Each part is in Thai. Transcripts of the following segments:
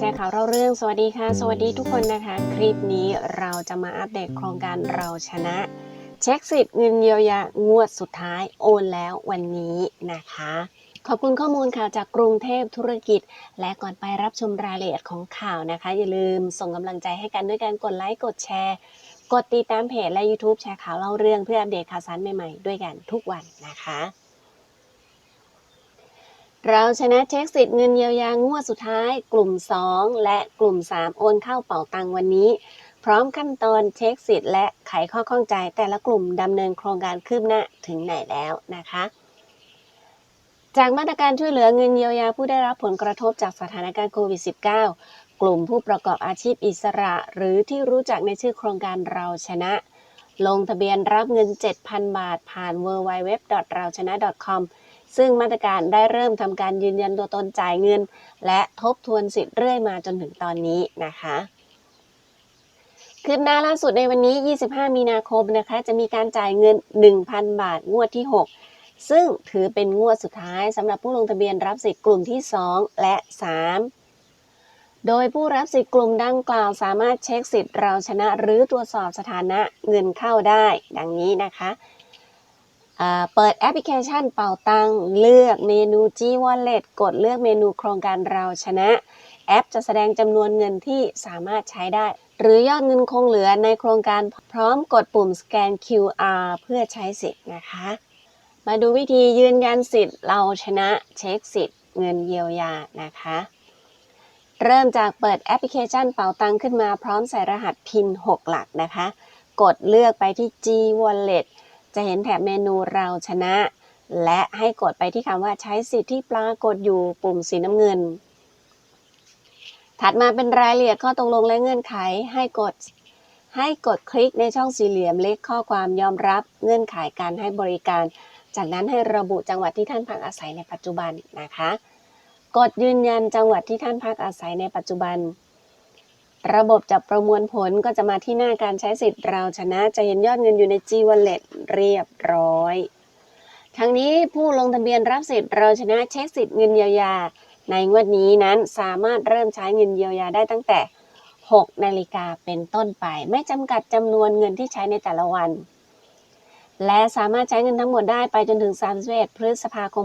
ช่ค่ะเราเรื่องสวัสดีค่ะ สวัสดีทุกคนนะคะ คลิปนี้เราจะมาอัปเดตโครงการเราชนะ เช็คสิทธิ์เงินเยียวยางวดสุดท้ายโอนแล้ววันนี้นะคะ ขอบคุณข้อมูลข่าวจากกรุงเทพธุรกิจ และก่อนไปรับชมรายละเอียดของข่าวนะคะ อย่าลืมส่งกำลังใจให้กันด้วยการกดไลค์กดแชร์กดติดตามเพจและ YouTube แชร์ข่าวเล่าเรื่องเพื่ออัปเดตข่าวสารใหม่ๆ ด้วยกันทุกวันนะคะ เราชนะเช็คสิทธิ์เงินเยียวยางวดสุดท้าย กลุ่ม 2 และกลุ่ม 3 โอนเข้าเป่าตังวันนี้ พร้อมขั้นตอนเช็คสิทธิ์และไขข้อข้องใจแต่ละกลุ่มดำเนินโครงการคืบหน้าถึงไหนแล้วนะคะ จากมาตรการช่วยเหลือเงินเยียวยาผู้ได้รับผลกระทบจากสถานการณ์โควิด -19 กลุ่มผู้ประกอบอาชีพอิสระ หรือที่รู้จักในชื่อโครงการเราชนะ ลงทะเบียนรับเงิน 7,000 บาท ผ่าน w w w เราชนะ .com ซึ่งมาตรการได้เริ่มทำการยืนยันตัวตนจ่ายเงิน และทบทวนสิทธิ์เรื่อยมาจนถึงตอนนี้นะคะคืบหน้าล่าสุดในวันนี้ 25 มีนาคมนะคะ จะมีการจ่ายเงิน 1,000 บาทงวดที่ 6 ซึ่งถือเป็นงวดสุดท้ายสำหรับผู้ลงทะเบียนรับสิทธิ์กลุ่มที่ 2 และ 3 โดยผู้รับสิทธิ์กลุ่มดังกล่าวสามารถเช็คสิทธิ์เราชนะหรือตรวจสอบสถานะเงินเข้าได้ ดังนี้นะคะ เปิดแอปพลิเคชันเป่าตังเลือกเมนู G Wallet กดเลือกเมนูโครงการเราชนะ แอปจะแสดงจำนวนเงินที่สามารถใช้ได้ หรือยอดเงินคงเหลือในโครงการพร้อมกดปุ่มสแกน QR เพื่อใช้สิทธิ์นะคะ มาดูวิธียืนยันสิทธิ์เราชนะเช็คสิทธิ์เงินเยียวยานะคะ เริ่มจากเปิดแอปพลิเคชันเป่าตังขึ้นมาพร้อมใส่รหัสพิน6หลักนะคะ กดเลือกไปที่ G Wallet จะเห็นแถบเมนูเราชนะ และให้กดไปที่คำว่าใช้สิทธิ์ที่ปรากฏอยู่ปุ่มสีน้ำเงิน ถัดมาเป็นรายละเอียดข้อตกลงและเงื่อนไขให้กดให้กดคลิกในช่องสี่เหลี่ยมเล็กข้อความยอมรับเงื่อนไขการให้บริการ จากนั้นให้ระบุจังหวัดที่ท่านพักอาศัยในปัจจุบันนะคะ กดยืนยันจังหวัดที่ท่านพักอาศัยในปัจจุบัน ระบบจะประมวลผลก็จะมาที่หน้าการใช้สิทธิ์เราชนะจะเห็นยอดเงินอยู่ใน G Wallet เรียบร้อย ทั้งนี้ผู้ลงทะเบียนรับสิทธิ์เราชนะเช็คสิทธิ์เงินเยียวยา ในงวดนี้นั้นสามารถเริ่มใช้เงินเยียวยาได้ตั้งแต่ 6 นาฬิกาเป็นต้นไป ไม่จำกัดจำนวนเงินที่ใช้ในแต่ละวัน และสามารถใช้เงินทั้งหมดได้ไปจนถึง31พฤษภาคม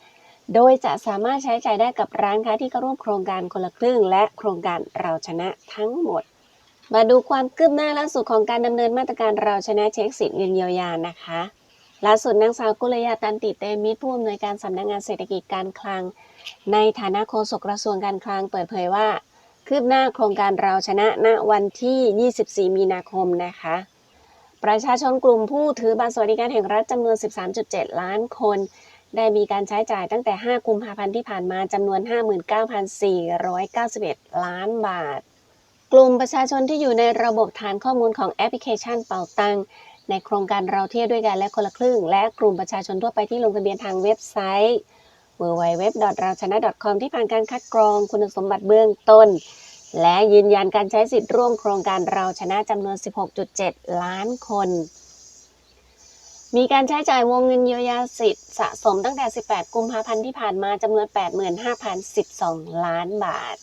64 โดยจะสามารถใช้จ่ายได้กับร้านค้าที่เข้าร่วมโครงการคนละครึ่ง และโครงการเราชนะทั้งหมด มาดูความคืบหน้าล่าสุดของการดำเนินมาตรการเราชนะเช็คสิทธิ์เงินเยียวยานะคะล่าสุดนางสาวกุลยาตันติเตมิตรผู้อำนวยการสำนักงานเศรษฐกิจการคลัง ในฐานะโฆษกกระทรวงการคลังเปิดเผยว่า คืบหน้าโครงการเราชนะณวันที่ 24 มีนาคมนะคะประชาชนกลุ่มผู้ถือบัตรสวัสดิการแห่งรัฐจำนวน 13.7 ล้านคน ได้มีการใช้จ่ายตั้งแต่ 5 กุมภาพันธ์ที่ผ่านมาจำนวน 59,491 ล้านบาท กลุ่มประชาชนที่อยู่ในระบบฐานข้อมูลของแอปพลิเคชันเป่าตังในโครงการเราเที่ยวด้วยกันและคนละครึ่ง และกลุ่มประชาชนทั่วไปที่ลงทะเบียนทางเว็บไซต์ www.rachana.com ที่ผ่านการคัดกรองคุณสมบัติเบื้องต้น และยืนยันการใช้สิทธิ์ร่วมโครงการเราชนะจำนวน 16.7 ล้านคน มีการใช้จ่ายวงเงินเยียวยาสิทธิ์สะสมตั้งแต่ 18 กุมภาพันธ์ที่ผ่านมาจำนวน 85,012 ล้านบาท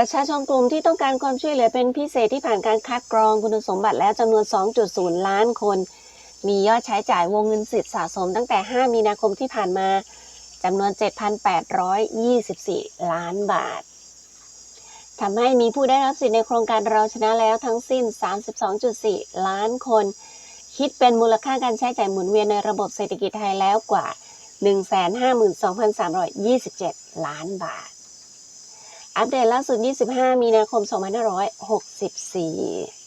ประชาชนกลุ่มที่ต้องการความช่วยเหลือเป็นพิเศษที่ผ่านการคัดกรองคุณสมบัติแล้วจำนวน 2.0 ล้านคน มียอดใช้จ่ายวงเงินสิทธิ์สะสมตั้งแต่ 5 มีนาคมที่ผ่านมาจำนวน 7,824 ล้านบาททำให้มีผู้ได้รับสิทธิ์ในโครงการเราชนะแล้วทั้งสิ้น 32.4 ล้านคน คิดเป็นมูลค่าการใช้จ่ายหมุนเวียนในระบบเศรษฐกิจไทยแล้วกว่า 152,327 ล้านบาท อัปเดตล่าสุด 25 มีนาคม 2564